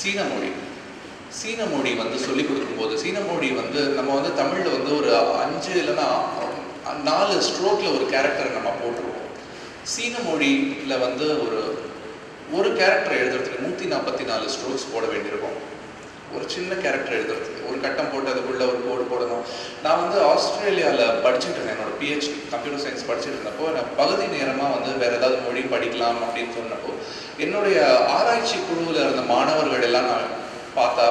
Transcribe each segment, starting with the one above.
சீன மொழி. சீன மொழி வந்து சொல்லி கொடுக்கும்போது சீன மொழி வந்து நம்ம வந்து தமிழில் வந்து ஒரு அஞ்சு இல்லைன்னா நாலு ஸ்ட்ரோக்கில் ஒரு கேரக்டரை நம்ம போட்டுருவோம் சீன மொழியில் வந்து ஒரு ஒரு கேரக்டர் எழுதுறதுக்கு நூற்றி நாற்பத்தி நாலு ஸ்ட்ரோக்ஸ் போட வேண்டியிருக்கும். ஒரு சின்ன கேரக்டர் எழுதுறதுக்கு. ஒரு கட்டம் போட்டு அதுக்குள்ள ஒரு கோடு போடணும். நான் வந்து ஆஸ்திரேலியாவில் படிச்சுட்டு இருந்தேன் என்னோட பிஹெச்டி கம்ப்யூட்டர் சயின்ஸ் படிச்சுட்டு இருந்தப்போ நான் பகுதி நேரமாக வந்து வேற ஏதாவது மொழி படிக்கலாம் அப்படின்னு சொன்னப்போ என்னுடைய ஆராய்ச்சி குழுவில் இருந்த மாணவர்கள் எல்லாம் நான் பார்த்தா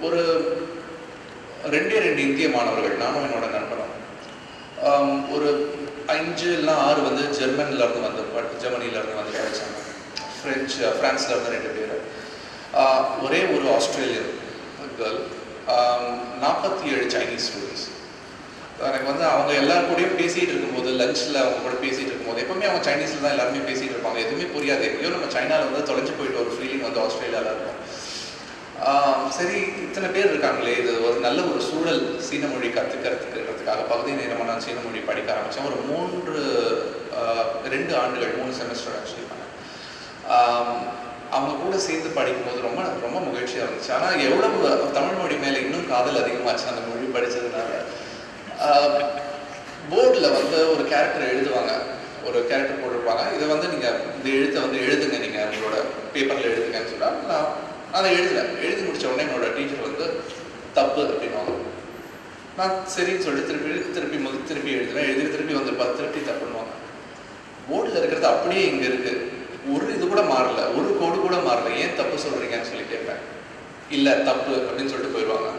ஒரு ரெண்டே ரெண்டு இந்திய மாணவர்கள் நானும் என்னோட நண்பனும். ஒரு அஞ்சு இல்லைன்னா ஆறு வந்து ஜெர்மனிலேருந்து வந்து ப- வந்து படிச்சாங்க. ஃப்ரெஞ்சு ஃப்ரான்ஸ்லேருந்து ரெண்டு பேர். ஒரே ஒரு ஆஸ்திரேலியன் கேர்ள் நாற்பத்தி ஏழு சைனீஸ் ஸ்டூடெண்ட்ஸ் எனக்கு வந்து அவங்க எல்லாரும் கூடயும் பேசிகிட்டு இருக்கும்போது லஞ்சில் அவங்க கூட பேசிகிட்டு இருக்கும்போது எப்பவுமே அவங்க சைனீஸில் தான் எல்லாருமே பேசிகிட்டு இருப்பாங்க. எதுவுமே புரியாது. எப்படியோ நம்ம சைனாவில் வந்து தொலைஞ்சு போயிட்டு ஒரு ஃபீலிங் வந்து ஆஸ்திரேலியாவில் இருக்கும். சரி இத்தனை பேர் இருக்காங்களே இது ஒரு நல்ல ஒரு சூழல் சீன மொழி கற்றுக்கிறதுக்காக பகுதி நேரமாக நான் சீன மொழி படிக்க ஆரம்பித்தேன் ஒரு மூன்று ரெண்டு ஆண்டுகள் மூணு செமஸ்டர் ஆக்சுவலி பண்ணேன். அவங்க கூட சேர்ந்து படிக்கும்போது ரொம்ப ரொம்ப மகிழ்ச்சியாக இருந்துச்சு. ஆனால் எவ்வளவு தமிழ் மொழி மேலே இன்னும் காதல் அதிகமாச்சு அந்த மொழி படித்ததுனால போர்டில் வந்து ஒரு கேரக்டர் எழுதுவாங்க. ஒரு கேரக்டர் போட்டிருப்பாங்க. இதை வந்து நீங்கள் இந்த எழுத்தை வந்து எழுதுங்க. நீங்கள் உங்களோட பேப்பரில் எழுதுங்கன்னு சொன்னால் நான் அதை எழுதுறேன் எழுதி முடித்த உடனே என்னோட டீச்சர் வந்து தப்பு அப்படின்னுவாங்க. நான் சரின்னு சொல்லி திருப்பி திருப்பி முதல் திருப்பி எழுதுவேன். எழுதி திருப்பி வந்து பத்து திருப்பி தப்புன்னுவாங்க. போர்டில் இருக்கிறது அப்படியே இங்கே இருக்குது ஒரு இது கூட மாறல. ஒரு கோடு கூட மாறல. ஏன் தப்பு சொல்றீங்கன்னு சொல்லி கேட்பேன் இல்லை தப்பு அப்படின்னு சொல்லிட்டு போயிடுவாங்க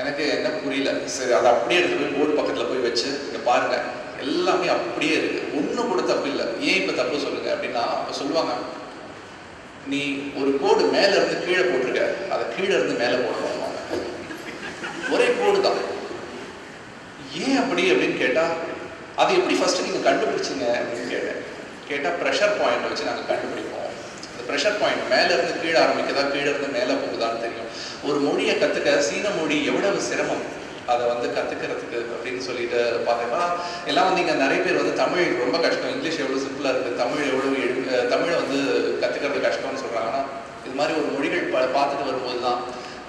எனக்கு என்ன புரியல. சரி அதை அப்படியே எடுத்து போய் போர்டு பக்கத்தில் போய் வச்சு இங்கே பாருங்க. எல்லாமே அப்படியே இருக்கு. ஒன்றும் கூட தப்பு இல்லை. ஏன் இப்போ தப்பு சொல்லுங்க அப்படின்னா அப்போ சொல்லுவாங்க. நீ ஒரு கோடு மேல இருந்து கீழே போட்டிருக்க. அதை கீழே இருந்து மேலே போடணும் ஒரே கோடு தான். ஏன் அப்படி அப்படின்னு கேட்டா அது எப்படி ஃபர்ஸ்ட் நீங்க கண்டுபிடிச்சீங்க அப்படின்னு கேட்டேன். கேட்டால் ப்ரெஷர் பாயிண்ட் வச்சு நாங்கள் கண்டுபிடிப்போம். அந்த ப்ரெஷர் பாயிண்ட் மேலேருந்து கீழே ஆரம்பிக்குதா கீழே இருந்து மேலே போகுதான்னு தெரியும். ஒரு மொழியை கற்றுக்க சீன மொழி எவ்வளவு சிரமம்? அதை வந்து கற்றுக்கிறதுக்கு அப்படின்னு சொல்லிட்டு பார்த்தீங்கன்னா எல்லாம் வந்து இங்கே நிறைய பேர் வந்து தமிழ் ரொம்ப கஷ்டம். இங்கிலீஷ் எவ்வளோ சிம்பிளாக இருக்குது தமிழ் எவ்வளோ எழு தமிழை வந்து கற்றுக்கிறது கஷ்டம்னு சொல்கிறாங்கன்னா இது மாதிரி ஒரு மொழிகள் ப பார்த்துட்டு வரும்போது தான்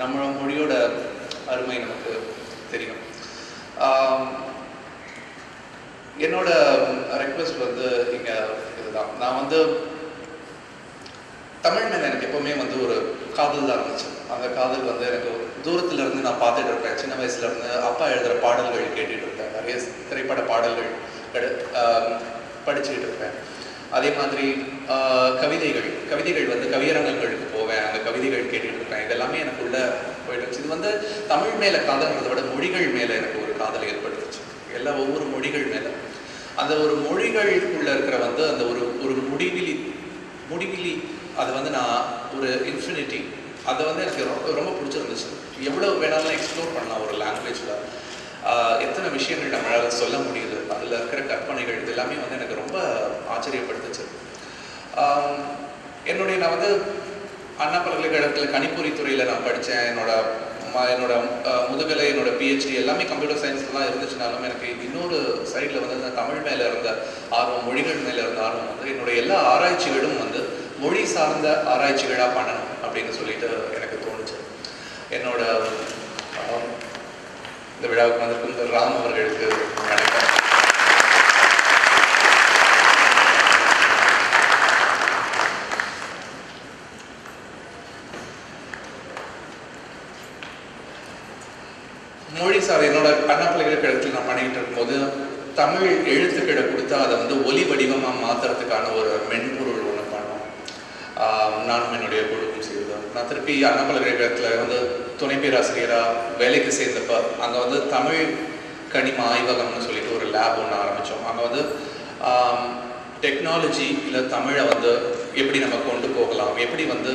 நம்ம மொழியோட அருமை நமக்கு தெரியும். என்னோட ரெக்வெஸ்ட் வந்து இங்கே இதுதான் நான் வந்து தமிழ் மேலே எனக்கு எப்போவுமே வந்து ஒரு காதல் தான் இருந்துச்சு. அந்த காதல் வந்து எனக்கு தூரத்துல இருந்து நான் பார்த்துட்டு இருப்பேன். சின்ன வயசுல இருந்து அப்பா எழுதுகிற பாடல்கள் கேட்டுட்டு இருப்பேன். நிறைய திரைப்பட பாடல்கள் எடு- படிச்சுட்டு இருப்பேன். அதே மாதிரி கவிதைகள். கவிதைகள் வந்து கவியரங்கங்களுக்கு போவேன். அந்த கவிதைகள் கேட்டுட்டு இருப்பேன். இதெல்லாமே எனக்குள்ள போயிட்டு இது வந்து தமிழ் மேலே காதல்ன்றதை விட மொழிகள் மேலே எனக்கு ஒரு காதல் ஏற்படுத்துச்சு. எல்லா ஒவ்வொரு மொழிகள் மேலே. அந்த ஒரு மொழிகளுக்குள்ள இருக்கிற வந்து அந்த ஒரு ஒரு முடிவிலி முடிவிலி அது வந்து நான் ஒரு இன்ஃபினிட்டி அதை வந்து எனக்கு ரொம்ப ரொம்ப பிடிச்சிருந்துச்சு. எவ்வளோ வேணாலும் எக்ஸ்ப்ளோர் பண்ணலாம் ஒரு லாங்குவேஜில் எத்தனை விஷயங்கள் நம்மளால் சொல்ல முடியுது. அதில் இருக்கிற கற்பனைகள் இது எல்லாமே வந்து எனக்கு ரொம்ப ஆச்சரியப்படுத்துச்சு. என்னுடைய நான் வந்து அண்ணா பல்கலைக்கழகத்தில் கணிப்பொறி துறையில் நான் படித்தேன் என்னோட என்னோட முதுகலை என்னோட பிஹெச்டி எல்லாமே கம்ப்யூட்டர் சயின்ஸ்ல தான் இருந்துச்சுனாலும் எனக்கு இன்னொரு சைடில் வந்து இந்த தமிழ் மேலே இருந்த ஆர்வம் மொழிகள் மேலே இருந்த ஆர்வம் வந்து என்னுடைய எல்லா ஆராய்ச்சிகளும் வந்து மொழி சார்ந்த ஆராய்ச்சிகளாக பண்ணணும் அப்படின்னு சொல்லிட்டு எனக்கு தோணுச்சு. என்னோட இந்த விழாவுக்கு வந்திருக்கும் ராம் அவர்களுக்கு வணக்கம் மொழி சார் என்னோட அண்ணா பல்கலைக்கழகத்தில் நான் பண்ணிக்கிட்டு இருக்கும்போது தமிழ் எழுத்துக்களை கொடுத்தா அதை வந்து ஒலி வடிவமாக மாற்றுறதுக்கான ஒரு மென்பொருள் ஒன்று பண்ணோம். நானும் என்னுடைய குழுவும் செய்தோம் நான் திருப்பி அண்ணா பல்கலைக்கழகத்தில் வந்து துணை பேராசிரியராக வேலைக்கு சேர்ந்தப்ப அங்கே வந்து தமிழ் கனிம ஆய்வகம்னு சொல்லிட்டு ஒரு லேப் ஒன்று ஆரம்பித்தோம் அங்கே வந்து டெக்னாலஜி இல்லை தமிழை வந்து எப்படி நம்ம கொண்டு போகலாம்? எப்படி வந்து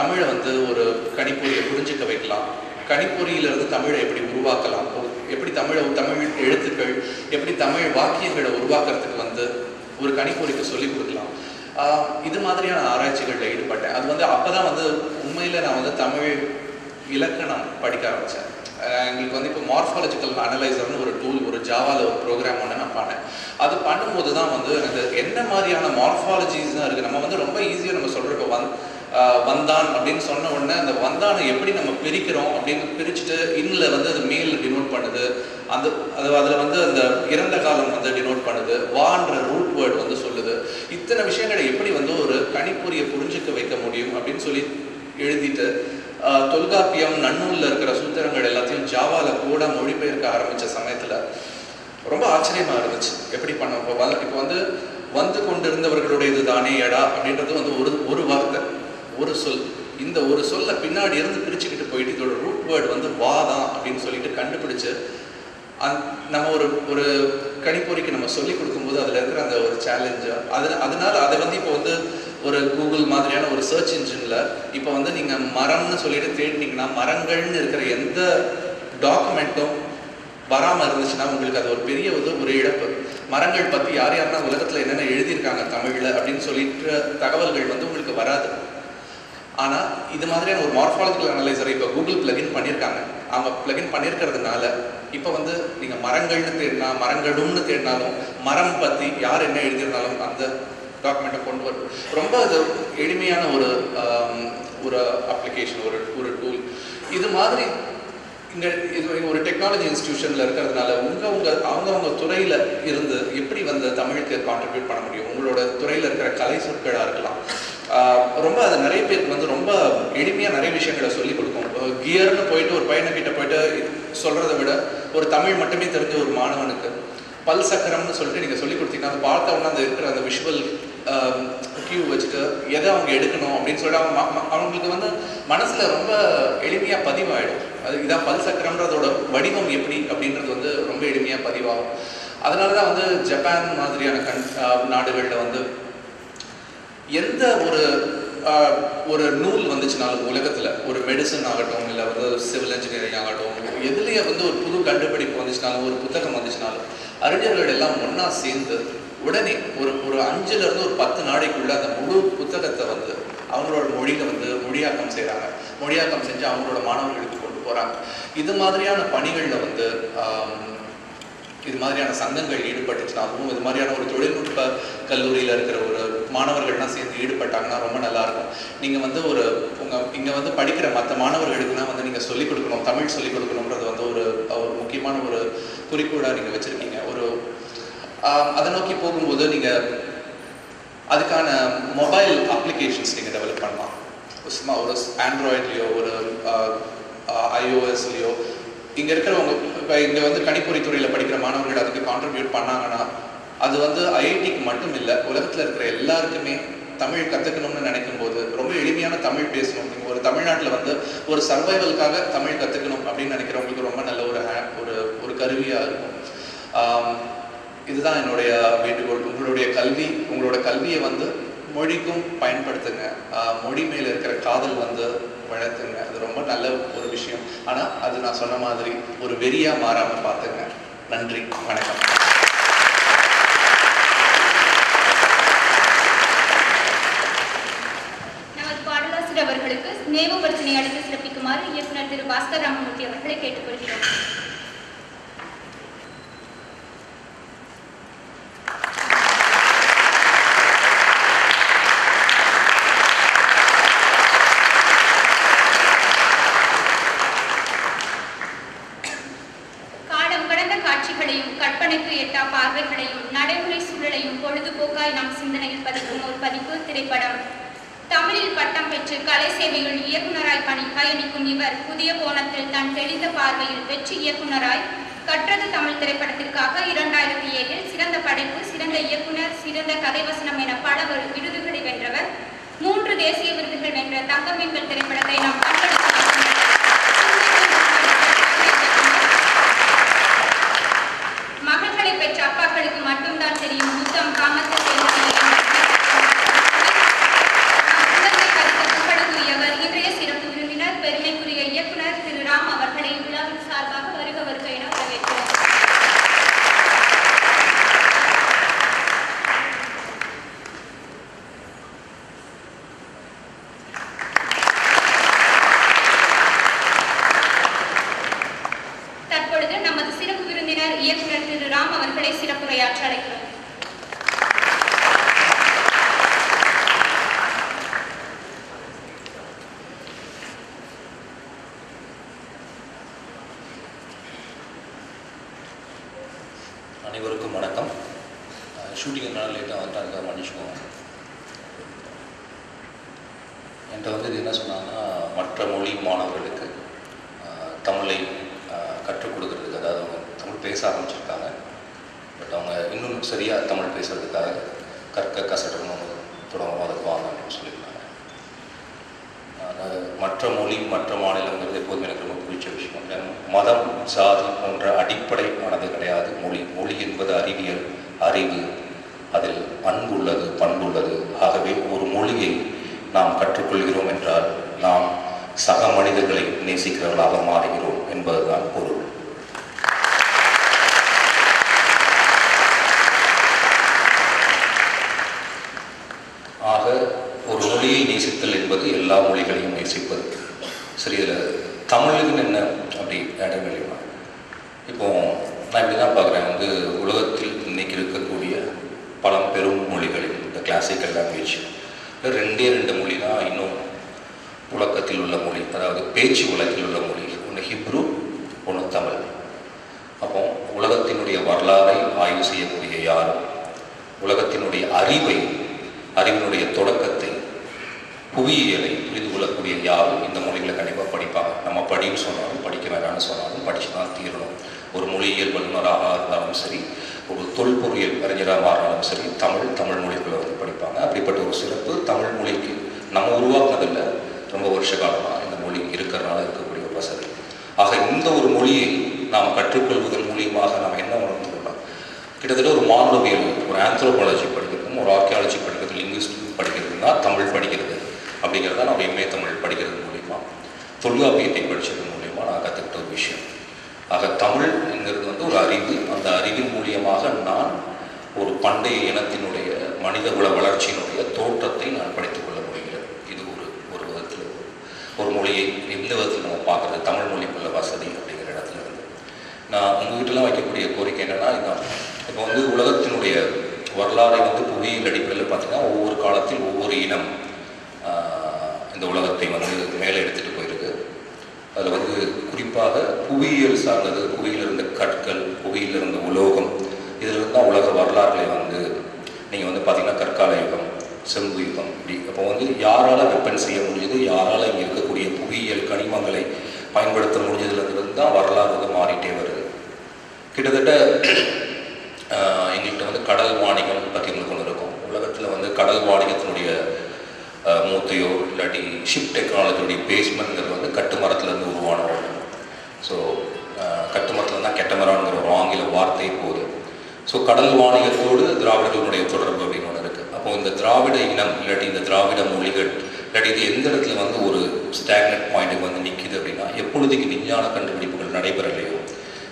தமிழை வந்து ஒரு கணிப்பொறியை புரிஞ்சுக்க வைக்கலாம்? கணிப்பொறியிலிருந்து தமிழை எப்படி உருவாக்கலாம்? எப்படி தமிழை தமிழ் எழுத்துக்கள் எப்படி தமிழ் வாக்கியங்களை உருவாக்குறதுக்கு வந்து ஒரு கணிப்பொறிக்கு சொல்லிக் கொடுக்கலாம். இது மாதிரியான ஆராய்ச்சிகளில் ஈடுபட்டேன். அது வந்து அப்போ தான் வந்து உண்மையில் நான் வந்து தமிழ் இலக்கணம் படிக்க ஆரம்பித்தேன் எங்களுக்கு வந்து இப்போ மார்ஃபாலஜிக்கல் அனலைசர்னு ஒரு டூல் ஒரு ஜாவாவில் ஒரு ப்ரோக்ராம் ஒன்று நான் பண்ணேன். அது பண்ணும்போது தான் வந்து எனக்கு என்ன மாதிரியான மார்ஃபாலஜிஸ் தான் இருக்குது நம்ம வந்து ரொம்ப ஈஸியாக நம்ம சொல்கிறப்ப வந்து வந்தான் அப்படின்னு சொன்ன உடனே அந்த வந்தானை எப்படி நம்ம பிரிக்கிறோம் அப்படின்னு பிரிச்சுட்டு இன்னில் வந்து அது மேல் டினோட் பண்ணுது. அந்த அது அதில் வந்து அந்த இறந்த காலம் வந்து டினோட் பண்ணுது. வான்ற ரூட் வேர்ட் வந்து சொல்லுது. இத்தனை விஷயங்களை எப்படி வந்து ஒரு கணிப்பொறியை புரிஞ்சுக்க வைக்க முடியும் அப்படின்னு சொல்லி எழுதிட்டு தொல்காப்பியம் நன்னூலில் இருக்கிற சூத்திரங்கள் எல்லாத்தையும் ஜாவால கூட மொழிபெயர்க்க ஆரம்பித்த சமயத்தில் ரொம்ப ஆச்சரியமா இருந்துச்சு. எப்படி பண்ண இப்போ வந்து இப்போ வந்து வந்து கொண்டிருந்தவர்களுடையது தானே எடா அப்படின்றது வந்து ஒரு ஒரு வார்த்தை. ஒரு சொல். இந்த ஒரு சொல்ல பின்னாடி இருந்து பிரிச்சுக்கிட்டு போயிட்டு இதோட ரூட் வேர்டு வந்து வா தான் அப்படின்னு சொல்லிட்டு கண்டுபிடிச்சு அந் நம்ம ஒரு ஒரு கணிப்பொறிக்கு நம்ம சொல்லி கொடுக்கும்போது அதில் இருக்கிற அந்த ஒரு சேலஞ்சு அது அதனால அதை வந்து இப்போ வந்து ஒரு கூகுள் மாதிரியான ஒரு சர்ச் இன்ஜினில் இப்போ வந்து நீங்கள் மரம்னு சொல்லிட்டு தேடினீங்கன்னா மரங்கள்னு இருக்கிற எந்த டாக்குமெண்ட்டும் வராமல் இருந்துச்சுன்னா உங்களுக்கு அது ஒரு பெரிய ஒரு ஒரு இழப்பு. மரங்கள் பற்றி யார் யாருன்னா உலகத்தில் என்னென்ன எழுதியிருக்காங்க தமிழில் அப்படின்னு சொல்லிட்டு தகவல்கள் வந்து உங்களுக்கு வராது. ஆனால் இது மாதிரியான ஒரு மார்ஃபாலஜிக்கல் அனலைசரை இப்போ கூகுள் பிளகின் பண்ணியிருக்காங்க. அவங்க பிளகின் பண்ணியிருக்கிறதுனால இப்போ வந்து நீங்கள் மரங்கள்னு தேடினா மரங்களும்னு தேடினாலும் மரம் பற்றி யார் என்ன எழுதியிருந்தாலும் அந்த டாக்குமெண்ட்டை கொண்டு வரும். ரொம்ப அது எளிமையான ஒரு ஒரு அப்ளிகேஷன் ஒரு ஒரு டூல் இது மாதிரி இங்கே இது ஒரு டெக்னாலஜி இன்ஸ்டியூஷனில் இருக்கிறதுனால உங்கள் உங்கள் அவங்கவுங்க துறையில் இருந்து எப்படி வந்து தமிழுக்கு கான்ட்ரிபியூட் பண்ண முடியும்? உங்களோட துறையில் இருக்கிற கலை சொற்களாக இருக்கலாம். ரொம்ப அது நிறைய பேருக்கு வந்து ரொம்ப எளிமையாக நிறைய விஷயங்களை சொல்லி கொடுக்கும். கியர்னு போயிட்டு ஒரு பையனை போயிட்டு சொல்கிறத விட ஒரு தமிழ் மட்டுமே தெரிஞ்ச ஒரு மாணவனுக்கு பல் சக்கரம்னு சொல்லிட்டு நீங்கள் சொல்லி கொடுத்தீங்கன்னா அதை பார்த்த உடனே அந்த இருக்கிற அந்த விஷுவல் கியூ வச்சுட்டு எதை அவங்க எடுக்கணும் அப்படின்னு சொல்லிட்டு அவங்க அவங்களுக்கு வந்து மனசில் ரொம்ப எளிமையாக பதிவாயிடும். அது இதான் பல் சக்கரம்ன்றதோட வடிவம் எப்படி அப்படின்றது வந்து ரொம்ப எளிமையாக பதிவாகும். அதனால தான் வந்து ஜப்பான் மாதிரியான கண் நாடுகளில் வந்து எந்த ஒரு ஒரு நூல் வந்துச்சுனாலும் உலகத்தில் ஒரு மெடிசன் ஆகட்டும் இல்லை வந்து சிவில் இன்ஜினியரிங் ஆகட்டும் எதுலேயே வந்து ஒரு புது கண்டுபிடிப்பு வந்துச்சுனாலும் ஒரு புத்தகம் வந்துச்சுனாலும் அறிஞர்கள் எல்லாம் ஒன்றா சேர்ந்து உடனே ஒரு ஒரு அஞ்சுலேருந்து ஒரு பத்து நாளைக்குள்ளே அந்த முழு புத்தகத்தை வந்து அவங்களோட மொழியில் வந்து மொழியாக்கம் செய்கிறாங்க மொழியாக்கம் செஞ்சு அவங்களோட மாணவர்களுக்கு கொண்டு போகிறாங்க இது மாதிரியான பணிகளில் வந்து இது மாதிரியான சங்கங்கள் ஈடுபட்டுச்சுனாலும் இது மாதிரியான ஒரு தொழில்நுட்ப கல்லூரியில் இருக்கிற ஒரு மாணவர்கள்லாம் சேர்ந்து ஈடுபட்டாங்கன்னா ரொம்ப நல்லாயிருக்கும். நீங்கள் வந்து ஒரு உங்கள் இங்கே வந்து படிக்கிற மற்ற மாணவர்களுக்குலாம் வந்து நீங்கள் சொல்லிக் கொடுக்கணும் தமிழ் சொல்லிக் கொடுக்கணுன்றது வந்து ஒரு ஒரு முக்கியமான ஒரு குறிக்கோளாக நீங்கள் வச்சுருக்கீங்க. ஒரு அதை நோக்கி போகும்போது நீங்கள் அதுக்கான மொபைல் அப்ளிகேஷன்ஸ் நீங்கள் டெவலப் பண்ணலாம். சும்மா ஒரு ஆண்ட்ராய்ட்லேயோ ஒரு ஐஓஎஸ்லேயோ இங்கே இருக்கிறவங்க இப்போ இங்கே வந்து கணிப்பொறி துறையில் படிக்கிற மாணவர்கள் அதுக்கு கான்ட்ரிபியூட் பண்ணாங்கன்னா அது வந்து ஐஐடிக்கு மட்டும் இல்லை உலகத்தில் இருக்கிற எல்லாருக்குமே தமிழ் கற்றுக்கணும்னு நினைக்கும் போது ரொம்ப எளிமையான தமிழ் பேசணும். நீங்கள் ஒரு தமிழ்நாட்டில் வந்து ஒரு சர்வைவலுக்காக தமிழ் கற்றுக்கணும் அப்படின்னு நினைக்கிறவங்களுக்கு ரொம்ப நல்ல ஒரு ஒரு ஒரு கருவியாக இருக்கும். இதுதான் என்னுடைய வேண்டுகோள். உங்களுடைய கல்வி உங்களோட கல்வியை வந்து மொழிக்கும் பயன்படுத்துங்க. மொழி மேல இருக்கிற காதல் வந்து வளர்த்துங்க அது ரொம்ப நல்ல ஒரு விஷயம். ஆனால் அது நான் சொன்ன மாதிரி ஒரு வெறியாக மாறாமல் பார்த்துங்க. நன்றி. வணக்கம். அவர்களுக்கு நினைவு பிரச்சனை அடுத்து சிறப்பிக்குமாறு இயக்குநர் திரு பாஸ்கர் ராமமூர்த்தி அவர்களை கேட்டுக்கொள்கிறோம். சிறந்த இயக்குனர் சிறந்த கதைவசனம் என பல விருதுகளை வென்றவர். மூன்று தேசிய விருதுகள் வென்ற தங்கமீன்கள் திரைப்படத்தை நாம் கண்களுக்கு இயக்குனர் திரு ராம் அவர்களை சிறப்புரையாற்ற அழைக்கிறோம். மதம் சாதி போன்ற அடிப்படையானது கிடையாது. மொழி மொழி என்பது அறிவியல் அறிவு. அதில் அன்புள்ளது பண்புள்ளது. ஆகவே ஒரு மொழியை நாம் கற்றுக்கொள்கிறோம் என்றால் நாம் சக மனிதர்களை நேசிக்கிறவர்களாக மாறுகிறோம் என்பதுதான் பொருள். ஆக ஒரு மொழியை நேசித்தல் என்பது எல்லா மொழிகளையும் நேசிப்பது. சரி இதில் தமிழுக்குன்னு என்ன அப்படி இடைவெளிமா இப்போ நான் இப்படி தான் பார்க்குறேன் வந்து உலகத்தில் இன்னைக்கு இருக்கக்கூடிய பழம்பெரும் மொழிகளில் இந்த கிளாசிக்கல் லாங்குவேஜ் ரெண்டே ரெண்டு மொழி தான் இன்னும் உலகத்தில் உள்ள மொழி அதாவது பேச்சு உலகத்தில் உள்ள மொழி. ஒன்று ஹிப்ரு ஒன்று தமிழ். அப்போ உலகத்தினுடைய வரலாறை ஆய்வு செய்யக்கூடிய யாரும் உலகத்தினுடைய அறிவை அறிவினுடைய தொடக்கத்தை புவியியலை புரிந்து கொள்ளக்கூடிய யாரும் இந்த மொழிகளை கண்டிப்பாக படிப்பாங்க. நம்ம படின்னு சொன்னாலும் படிக்க வேண்டாம்னு சொன்னாலும் படித்து தான் தீரணும். ஒரு மொழியியல் வல்லுநராக இருந்தாலும் சரி ஒரு தொல்பொறியல் அறிஞராக மாறினாலும் சரி தமிழ் தமிழ் மொழிகளை வந்து படிப்பாங்க. அப்படிப்பட்ட ஒரு சிறப்பு தமிழ் மொழிக்கு நம்ம உருவாக்குனதில்லை. ரொம்ப வருஷ காலமாக இந்த மொழி இருக்கிறனால இருக்கக்கூடிய ஒரு வசதி. ஆக இந்த ஒரு மொழியை நாம் கற்றுக்கொள்வதன் மூலியமாக நாம் என்ன உணர்ந்துள்ளோம் கிட்டத்தட்ட ஒரு மாணவியல் ஒரு ஆந்த்ரோபாலஜி படிக்கிறதும் ஒரு ஆர்கியாலஜி படிக்கிறது லிங்குவிஸ்டிக் படிக்கிறதுனா தமிழ் படிக்கிறது. அப்படிங்கிறத நம்ம எம்ஏ தமிழ் படிக்கிறது மூலிமா தொல்காப்பியத்தை படித்தது மூலிமா நான் கற்றுக்கிட்ட ஒரு விஷயம். ஆக தமிழ்ங்கிறது வந்து ஒரு அறிவு. அந்த அறிவின் மூலியமாக நான் ஒரு பண்டைய இனத்தினுடைய மனித குல வளர்ச்சியினுடைய தோற்றத்தை நான் படித்துக் கொள்ள முடிகிறது இது ஒரு ஒரு விதத்தில் ஒரு மொழியை எந்த விதத்தில் நம்ம பார்க்குறது? தமிழ் மொழிக்குள்ள வசதி அப்படிங்கிற இடத்துல இருந்து. நான் உங்ககிட்டலாம் வைக்கக்கூடிய கோரிக்கை என்னென்னா இதுதான் இப்போ வந்து உலகத்தினுடைய வரலாறை வந்து புவியியல் அடிப்படையில் பார்த்தீங்கன்னா ஒவ்வொரு காலத்தில் ஒவ்வொரு இனம் இந்த உலகத்தை வந்து மேலே எடுத்துகிட்டு போயிருக்கு. அதில் வந்து குறிப்பாக புவியியல் சார்ந்தது புவியில் இருந்த கற்கள் புவியில் இருந்த உலோகம் இதிலிருந்து தான் உலக வரலாறுகளை வந்து நீங்கள் வந்து பார்த்தீங்கன்னா கற்கால யுகம் செம்பு யுகம் இப்படி. அப்போ வந்து யாரால் வெப்பன் செய்ய முடிஞ்சது யாரால் இங்கே இருக்கக்கூடிய புவியியல் கனிமங்களை பயன்படுத்த முடிஞ்சதுலேருந்து தான் வரலாறு வந்து மாறிட்டே வருது. கிட்டத்தட்ட எங்கள்கிட்ட வந்து கடல் வாணிகம் பற்றி உங்களுக்கு ஒன்று இருக்கும். உலகத்தில் வந்து கடல் வாணிகத்தினுடைய மூத்தையோ இல்லாட்டி ஷிப் டெக்னாலஜியோடைய பேஸ்மெண்ட்ங்கிறது வந்து கட்டுமரத்துலேருந்து உருவான ஒன்று ஸோ uh, கட்டுமரத்தில் தான் கெட்டமரான்ங்கிற ஒரு ஆங்கில வார்த்தை போகுது. ஸோ கடல் வாணிகத்தோடு திராவிடர்களுடைய தொடர்பு அப்படின்னு ஒன்று இருக்குது அப்போது இந்த திராவிட இனம் இல்லாட்டி இந்த திராவிட மொழிகள் இல்லாட்டி இது எந்த இடத்துல வந்து ஒரு ஸ்டாக்னட் பாயிண்ட்டுக்கு வந்து நிற்கிது அப்படின்னா எப்பொழுதுக்கு விஞ்ஞான கண்டுபிடிப்புகள் நடைபெறலையோ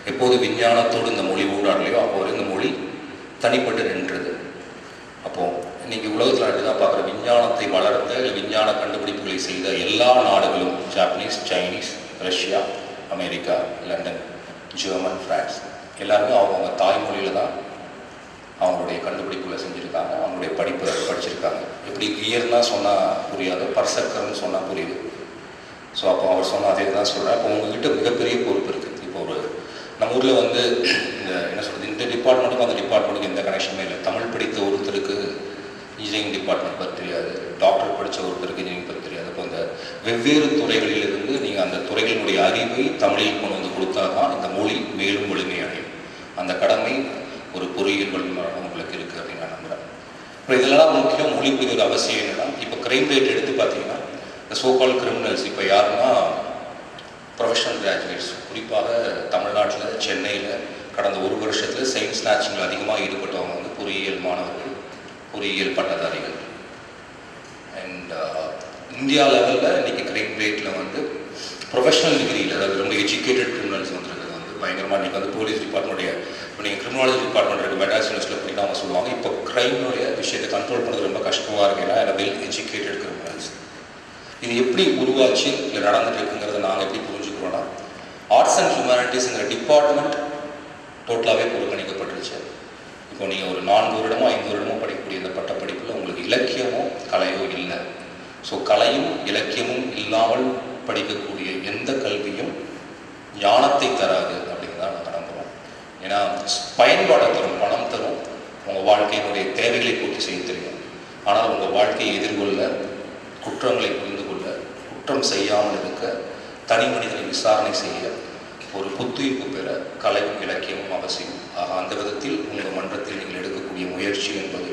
எப்போது விஞ்ஞானத்தோடு இந்த மொழி ஊடாடலையோ அப்போ இந்த மொழி தனிப்பட்டு நின்றது. அப்போது இன்னைக்கு உலகத்தில் அப்படி தான் பார்க்குற விஞ்ஞானத்தை வளர்த்த இல்லை விஞ்ஞான கண்டுபிடிப்புகளை செய்த எல்லா நாடுகளும் Japanese Chinese Russia America London German France. எல்லாருமே அவங்கவுங்க தாய்மொழியில் தான் அவங்களுடைய கண்டுபிடிப்புகளை செஞ்சுருக்காங்க அவங்களுடைய படிப்பு படிச்சிருக்காங்க. எப்படி கியர்னா சொன்னால் புரியாது பர்சக்கர்னு சொன்னால் புரியுது. ஸோ அப்போ அவர் சொன்ன அதே தான் சொல்கிறேன் இப்போ உங்ககிட்ட மிகப்பெரிய பொறுப்பு இருக்குது இப்போ ஒரு நம்ம ஊரில் வந்து இந்த என்ன சொல்கிறது இந்த டிபார்ட்மெண்ட்டுக்கும் அந்த டிபார்ட்மெண்ட்டுக்கு எந்த கனெக்ஷனுமே இல்லை. தமிழ் படித்த ஒருத்தருக்கு இன்ஜினியரிங் டிபார்ட்மெண்ட் பற்றி தெரியாது. டாக்டர் படித்த ஒருத்தருக்கு இன்ஜினியரிங் பற்றி தெரியாது. அப்போ அந்த வெவ்வேறு துறைகளிலிருந்து நீங்கள் அந்த துறைகளினுடைய அறிவை தமிழில் கொண்டு வந்து கொடுத்தா தான் இந்த மொழி மேலும் முழுமையடையும் அந்த கடமை ஒரு பொறியியல் வல்லுநராக உங்களுக்கு இருக்குது அப்படின்னு நான் நம்புகிறேன் இப்போ இதெல்லாம் முக்கியம் மொழி புரிய ஒரு அவசியம் என்னன்னா இப்போ கிரைம் ரேட் எடுத்து பார்த்தீங்கன்னா இந்த சோகால் கிரிமினல்ஸ் இப்போ யாருன்னா ப்ரொஃபஷனல் கிராஜுவேட்ஸ் குறிப்பாக தமிழ்நாட்டில் சென்னையில் கடந்த ஒரு வருஷத்தில் சயின்ஸ் ஸ்நாச்சிங்கில் அதிகமாக ஈடுபட்டவங்க வந்து பொறியியல் மாணவர்கள் பொறியியல் பட்டதாரிகள். அண்ட் uh, இந்தியா லெவலில் இன்றைக்கி கிரைம் ரேட்டில் வந்து ப்ரொஃபஷனல் டிகிரியில் அதாவது ரொம்ப எஜுகேட்டட் கிரிமினல்ஸ் வந்துருக்கிறது வந்து பயங்கரமாக இன்றைக்கி வந்து போலீஸ் டிபார்ட்மெண்ட்டுடைய இப்போ நீங்கள் கிரிமினாலஜி டிபார்ட்மெண்ட் இருக்குது மெட்ராஸ் யூனிவர்சிட்டியில் அவங்க சொல்லுவாங்க. இப்போ க்ரைமுடைய விஷயத்தை கண்ட்ரோல் பண்ணுறது ரொம்ப கஷ்டமாக இருக்கு. ஏன்னா வெல் எஜுகேட்டட் கிரிமினல்ஸ் இது எப்படி உருவாச்சு இல்லை நடந்துட்டு இருக்குங்கிறத நாங்கள் எப்படி புரிஞ்சுக்கிறோன்னா ஆர்ட்ஸ் அண்ட் ஹியூமனிட்டிஸ்ங்கிற டிபார்ட்மெண்ட் டோட்டலாகவே புறக்கணிக்கப்பட்டுருச்சு இப்போ நீங்கள் ஒரு நான்கு வருடமோ ஐந்து வருடமோ படிக்கக்கூடிய இந்த பட்டப்படிப்பில் உங்களுக்கு இலக்கியமோ கலையோ இல்லை. ஸோ கலையும் இலக்கியமும் இல்லாமல் படிக்கக்கூடிய எந்த கல்வியும் ஞானத்தை தராது அப்படிங்கிறத நாங்கள் நம்புகிறோம் ஏன்னா பயன்பாடை தரும் பணம் தரும். உங்கள் வாழ்க்கையினுடைய தேவைகளை பூர்த்தி செய்ய தெரியும். ஆனால் உங்கள் வாழ்க்கையை எதிர்கொள்ள குற்றங்களை புரிந்து கொள்ள குற்றம் செய்யாமல் இருக்க தனி மனிதனை விசாரணை செய்ய ஒரு புத்துயிர்ப்பு பெற கலையும் இலக்கியமும் அவசியம். ஆக அந்த விதத்தில் உங்கள் மன்றத்தில் நீங்கள் எடுக்கக்கூடிய முயற்சி என்பது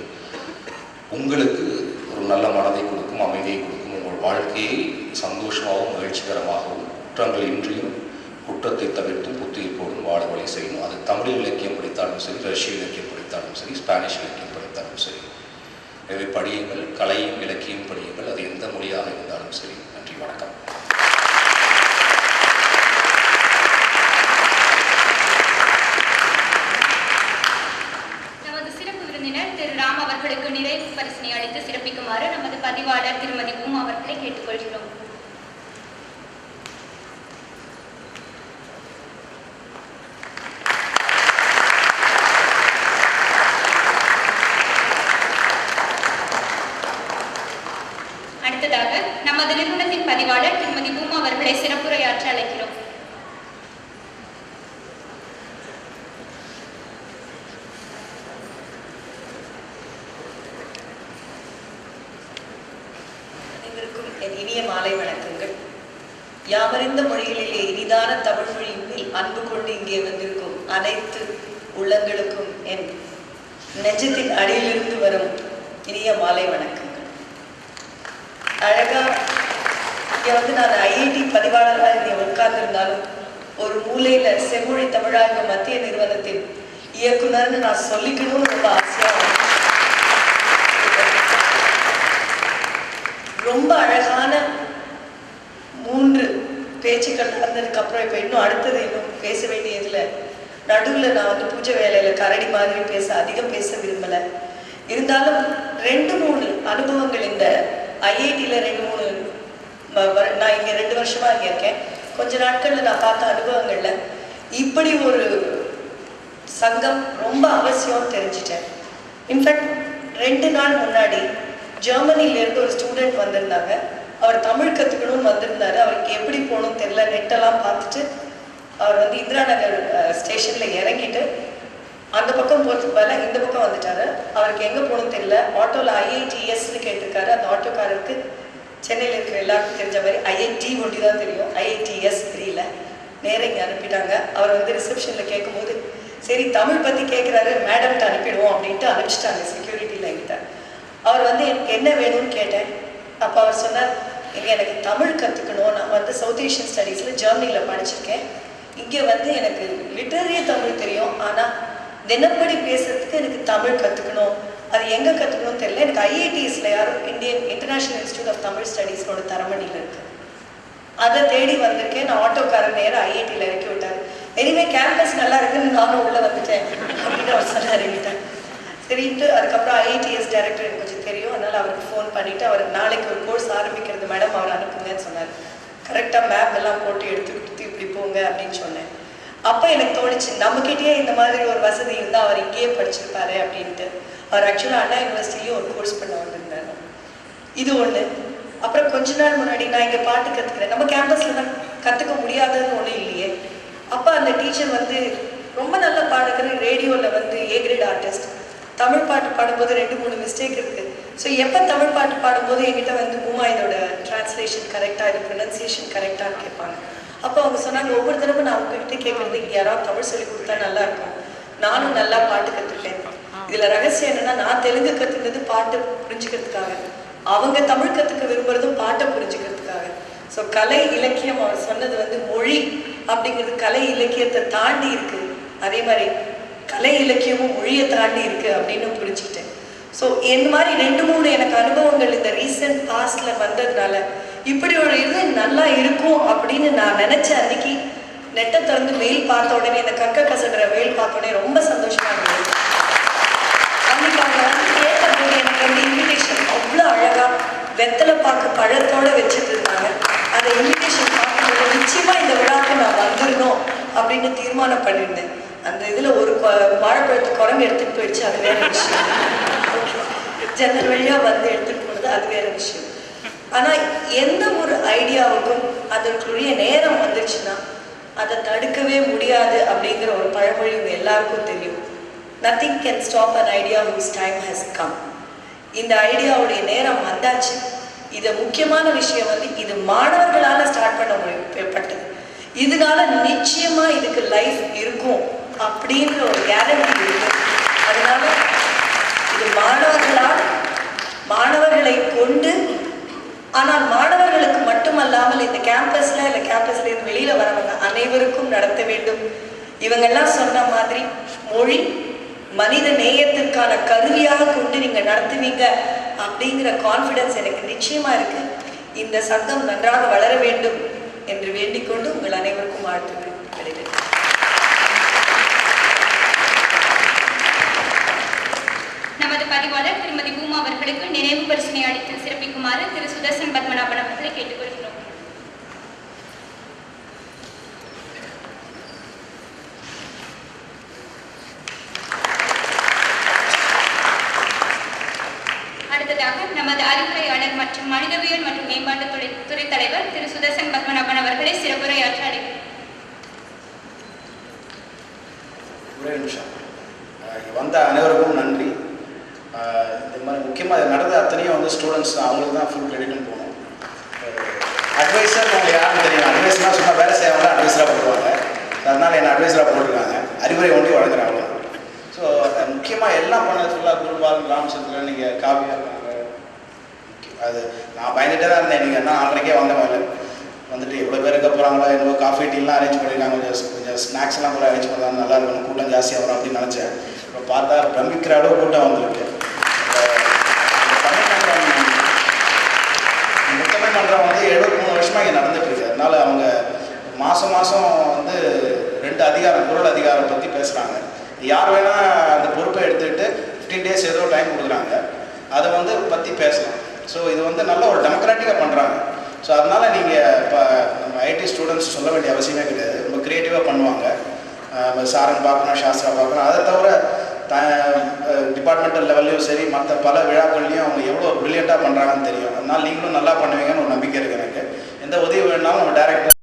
உங்களுக்கு ஒரு நல்ல மனதை கொடுக்கும் அமைதியை கொடுக்கும். வாழ்க்கையை சந்தோஷமாகவும் மகிழ்ச்சிகரமாகவும் குற்றங்கள் இன்றியும் குற்றத்தை தவிர்த்தும் புத்துயிர்ப்போடும் வாழ வழி செய்யணும். அது தமிழ் இலக்கியம் படித்தாலும் சரி ரஷ்ய இலக்கியம் படித்தாலும் சரி ஸ்பானிஷ் இலக்கியம் படித்தாலும் சரி. எனவே படியுங்கள் கலையும் இலக்கியம் படியுங்கள் அது எந்த மொழியாக இருந்தாலும் சரி. நன்றி வணக்கம். நமது சிறப்பு விருந்தினர் திரு ராம் அவர்களுக்கு நிறைவு பரிசனை அளித்து சிறப்பிக்குமாறு நமது பதிவாளர் திருமதி உமா கேட்டுக்கொள்கிறோம். அடுத்ததாக நமது நிறுவனத்தின் பதிவாளர் திருமதி பூமா அவர்களை சிறப்புரையாற்ற அழைக்கிறோம் அனைவருக்கும் என் இனிய மாலை வணக்கங்கள் யாவறிந்த மொழிகளிலே இனிதான தமிழ் மொழியின் அன்பு கொண்டு இங்கே வந்திருக்கும் அனைத்து உள்ளங்களுக்கும் என் நெஞ்சத்தின் அடியிலிருந்து வரும் இனிய மாலை வணக்கங்கள். அழகா இங்கே வந்து நான் ஐஐடி பதிவாளராக இங்கே உட்கார்ந்திருந்தாலும் ஒரு மூலையில செம்மொழி தமிழாய்வு மத்திய நிறுவனத்தின் இயக்குனர்னு நான் சொல்லிக்கணும்னு ரொம்ப ஆசையா இருக்கு. ரொம்ப அழகான மூன்று பேச்சுக்கள் நடந்ததுக்கு அப்புறம் இப்போ இன்னும் அடுத்தது இன்னும் பேச வேண்டியதில் நடுவில் நான் வந்து பூஜை வேலையில் கரடி மாதிரி பேச அதிகம் பேச விரும்பலை. இருந்தாலும் ரெண்டு மூணு அனுபவங்கள் இந்த ஐஐடியில் ரெண்டு மூணு நான் இங்கே ரெண்டு வருஷமாக இங்கே இருக்கேன். கொஞ்ச நாட்களில் நான் பார்த்த அனுபவங்கள்ல இப்படி ஒரு சங்கம் ரொம்ப அவசியம் தெரிஞ்சிட்டேன். இன்ஃபேக்ட் ரெண்டு நாள் முன்னாடி ஜெர்மனில இருந்து ஒரு ஸ்டூடெண்ட் வந்திருந்தாங்க. அவர் தமிழ் கற்றுக்கணும்னு வந்திருந்தாரு. அவருக்கு எப்படி போகணும் தெரியல. நெட்டெல்லாம் பார்த்துட்டு அவர் வந்து இந்திரா நகர் ஸ்டேஷனில் இறங்கிட்டு அந்த பக்கம் போகிறதுக்கு பதிலாக இந்த பக்கம் வந்துட்டாரு. அவருக்கு எங்கே போகணும்னு தெரியல. ஆட்டோவில் ஐஐடிஎஸ்ன்னு கேட்டிருக்காரு. அந்த ஆட்டோக்காரருக்கு சென்னையில் இருக்கிற எல்லாருக்கும் தெரிஞ்ச மாதிரி ஐஐடி ஒண்டி தான் தெரியும். ஐஐடிஎஸ் தெரியல. நேராக இங்கே அனுப்பிட்டாங்க. அவர் வந்து ரிசப்ஷனில் கேட்கும்போது சரி தமிழ் பற்றி கேட்குறாரு மேடம்கிட்ட அனுப்பிடுவோம் அப்படின்ட்டு அனுப்பிச்சிட்டாங்க செக்யூரிட்டியில் எங்கிட்ட அவர் வந்து எனக்கு என்ன வேணும்னு கேட்டேன். அப்போ அவர் சொன்னார் எங்க எனக்கு தமிழ் கற்றுக்கணும் நான் வந்து சவுத் ஏஷியன் ஸ்டடீஸில் ஜெர்மனியில் படிச்சிருக்கேன். இங்கே வந்து எனக்கு லிட்டரரி தமிழ் தெரியும். ஆனால் தினப்படி பேசுறதுக்கு எனக்கு தமிழ் கற்றுக்கணும் அது எங்கே கற்றுக்கணும்னு தெரியல. எனக்கு ஐஐடிஎஸில் யாரும் Indian international institute of Tamil ஸ்டடீஸோட தரமணியில் இருக்கு. அதை தேடி வந்திருக்கேன். நான் ஆட்டோக்காரர் நேரம் ஐஐடியில் இறக்கி விட்டார். எனிவே கேம்பஸ் நல்லா இருக்குன்னு நானும் உள்ளே வந்துட்டேன். அப்படின்னு அவர் சொன்னார் என்கிட்ட. சரின்ட்டு அதுக்கப்புறம் ஐஐடிஎஸ் டைரக்டர் எனக்கு கொஞ்சம் தெரியும். அதனால அவருக்கு ஃபோன் பண்ணிட்டு அவர் நாளைக்கு ஒரு கோர்ஸ் ஆரம்பிக்கிறது மேடம் அவர் அனுப்புங்கன்னு சொன்னார். கரெக்டாக மேப் எல்லாம் போட்டு எடுத்து கொடுத்து இப்படி போங்க அப்படின்னு சொன்னேன். அப்போ எனக்கு தோணுச்சு நம்மக்கிட்டே இந்த மாதிரி ஒரு வசதி இருந்தால் அவர் இங்கேயே படிச்சிருப்பாரு அப்படின்ட்டு. அவர் ஆக்சுவலாக அண்ணா யூனிவர்சிட்டியும் ஒரு கோர்ஸ் பண்ண வந்திருந்தாரு. இது ஒன்று அப்புறம் கொஞ்ச நாள் முன்னாடி நான் இங்கே பாட்டு கற்றுக்கிறேன் நம்ம கேம்பஸில் தான் கற்றுக்க முடியாததுன்னு ஒன்றும் இல்லையே. அப்போ அந்த டீச்சர் வந்து ரொம்ப நல்லா பாடுக்கிற ரேடியோவில் வந்து ஏ கிரேட் ஆர்டிஸ்ட் தமிழ் பாட்டு பாடும்போது ரெண்டு மூணு மிஸ்டேக் இருக்கு. ஸோ எப்போ தமிழ் பாட்டு பாடும்போது என்கிட்ட வந்து உமா இதோட டிரான்ஸ்லேஷன் கரெக்டாக இது ப்ரொனன்சியேஷன் கரெக்டான்னு கேட்பாங்க. அப்போ அவங்க சொன்னாங்க ஒவ்வொரு தடவை நான் உங்ககிட்ட கேட்கறது யாராவது தமிழ் சொல்லி கொடுத்தா நல்லா இருக்கும். நானும் நல்லா பாட்டு கற்றுக்கிட்டேன் இதுல ரகசியம் என்னன்னா நான் தெலுங்கு கத்துக்கிறது பாட்டு புரிஞ்சுக்கிறதுக்காக. அவங்க தமிழ் கத்துக்க விரும்புறதும் பாட்டை புரிஞ்சுக்கிறதுக்காக. ஸோ கலை இலக்கியம் அவர் சொன்னது வந்து மொழி அப்படிங்கிறது கலை இலக்கியத்தை தாண்டி இருக்கு. அதே மாதிரி கலை இலக்கியமும் மொழியை தாண்டி இருக்குது அப்படின்னு புரிஞ்சுக்கிட்டேன். ஸோ என் மாதிரி ரெண்டு மூணு எனக்கு அனுபவங்கள் இந்த ரீசெண்ட் பாஸ்டில் வந்ததுனால இப்படி ஒரு இது நல்லா இருக்கும் அப்படின்னு நான் நினச்ச அன்னைக்கு நெட்டை திறந்து மெயில் பார்த்த உடனே இந்த கக்க கசடுற மெயில் பார்த்த உடனே ரொம்ப சந்தோஷமா இருந்தது. அன்னைக்கு அவங்க வந்து கேட்டபோது எனக்கு இன்விடேஷன் அவ்வளோ அழகாக வெத்தலை பார்க்க பழத்தோட வச்சுட்டு இருந்தாங்க. அந்த இன்விடேஷன் பார்க்கும்போது நிச்சயமா இந்த விழாவுக்கு நான் வந்துடணும் அப்படின்னு தீர்மானம் பண்ணியிருந்தேன். அந்த இதுல ஒரு கொ- வாழைப்பழத்து குரங்கு எடுத்துட்டு போயிடுச்சு அது வேற விஷயம். ஜன்னல் வழியா வந்து எடுத்துட்டு போனது அது வேற விஷயம். ஆனா எந்த ஒரு ஐடியாவுக்கும் அதற்குரிய நேரம் வந்துச்சுன்னா அதை தடுக்கவே முடியாது அப்படிங்கிற ஒரு பழமொழி எல்லாருக்கும் தெரியும். Nothing can stop an idea whose time has come இந்த ஐடியாவுடைய நேரம் வந்தாச்சு. இது முக்கியமான விஷயம் வந்து இது மாணவர்களால ஸ்டார்ட் பண்ண முடியப்பட்டது. இதனால நிச்சயமா இதுக்கு லைஃப் இருக்கும். அப்படின்ற ஒரு கேரண்டி இருக்கு. அதனால இது மாணவர்களால் மாணவர்களை கொண்டு ஆனால் மாணவர்களுக்கு மட்டுமல்லாமல் இந்த கேம்பஸ்ல இல்லை கேம்பஸ்ல இருந்து வெளியில வரவங்க அனைவருக்கும் நடத்த வேண்டும். இவங்கெல்லாம் சொன்ன மாதிரி மொழி மனித நேயத்திற்கான கருவியாக கொண்டு நீங்க நடத்துவீங்க அப்படிங்கிற கான்ஃபிடன்ஸ் எனக்கு நிச்சயமா இருக்கு. இந்த சங்கம் நன்றாக வளர வேண்டும் என்று வேண்டிக் கொண்டு உங்கள் அனைவருக்கும் வாழ்த்துக்கள் விடைபெறுகிறேன். நமது பதிவாளர் திருமதி பூமா அவர்களுக்கு நினைவு பரிசனை அளித்து சிறப்பிக்குமாறு திரு சுதர்சன் பத்மநாபன் அவர்களை கேட்டுக்கொள்கிறோம். அடுத்ததாக நமது அறிவுரையாளர் மற்றும் மனிதவியல் மற்றும் மேம்பாட்டு துறை துறை தலைவர் திரு சுதர்சன் பத்மநாபன் அவர்களை சிறப்புரையாற்ற அழைக்கிறேன் வந்த அனைவரும் நன்றி அஹ் இந்த மாதிரி முக்கியமாக இது நடந்த அத்தனையும் வந்து ஸ்டூடெண்ட்ஸ் அவங்களுக்கு தான் ஃபுல் கிரெடிட்னு போகணும். அட்வைஸர் அவங்க யாருன்னு தெரியும் அட்வைஸ்லாம் சொன்னால் வேலை செய்யறவங்க அட்வைஸராக போடுவாங்க அதனால் என்ன அட்வைஸராக போட்டிருக்காங்க. அறிவுரை ஒன்றி வழங்குறாங்க ஸோ முக்கியமாக எல்லாம் பண்ணது ஃபுல்லாக குருபால் ராமச்சந்திரன் நீங்கள் காவியாக இருக்காங்க. அது நான் பயந்துட்டே தான் இருந்தேன். நீங்கள் நான் ஆறரைக்கே வந்த மாதிரி வந்துட்டு இவ்வளோ பேர் இருக்க போகிறாங்களா என்னவோ காஃபி டீலாம் அரேஞ்ச் பண்ணியிருக்காங்க கொஞ்சம் கொஞ்சம் ஸ்நாக்ஸ்லாம் கூட அரேஞ்ச் பண்ணலாம். நல்லா இருக்கும் கூட்டம் ஜாஸ்தியாக வரும் அப்படின்னு நினச்சேன். இப்போ பார்த்தா பிரமிக்கிற அளவு கூட்டம் வந்திருக்கு இந்த தமிழ் வந்து எழுபத்தி மூணு வருஷமாக இங்கே நடந்துட்டு இருக்கு. அதனால அவங்க மாதம் மாதம் வந்து ரெண்டு அதிகாரம் குரல் அதிகாரம் பற்றி பேசுகிறாங்க யார் வேணால் அந்த பொறுப்பை எடுத்துக்கிட்டு ஃபிஃப்டீன் டேஸ் ஏதோ டைம் கொடுக்குறாங்க. அதை வந்து பற்றி பேசலாம். ஸோ இது வந்து நல்ல ஒரு டெமோக்ராட்டிக்காக பண்ணுறாங்க ஸோ அதனால் நீங்கள் இப்போ நம்ம ஐடி ஸ்டூடெண்ட்ஸ் சொல்ல வேண்டிய அவசியமே கிடையாது. ரொம்ப க்ரியேட்டிவாக பண்ணுவாங்க. சாரன் பார்க்கணும் சாஸ்திரா பார்க்கணும். அதை தவிர டிபார்ட்மெண்டல் லெவல்லையும் சரி மற்ற பல விழாக்கள்லையும் அவங்க எவ்வளோ ப்ரில்லியண்ட்டாக பண்ணுறாங்கன்னு தெரியும். அதனால் நீங்களும் நல்லா பண்ணுவீங்கன்னு ஒரு நம்பிக்கை இருக்குது எனக்கு. எந்த உதவி வேணாலும் நம்ம டேரக்டர்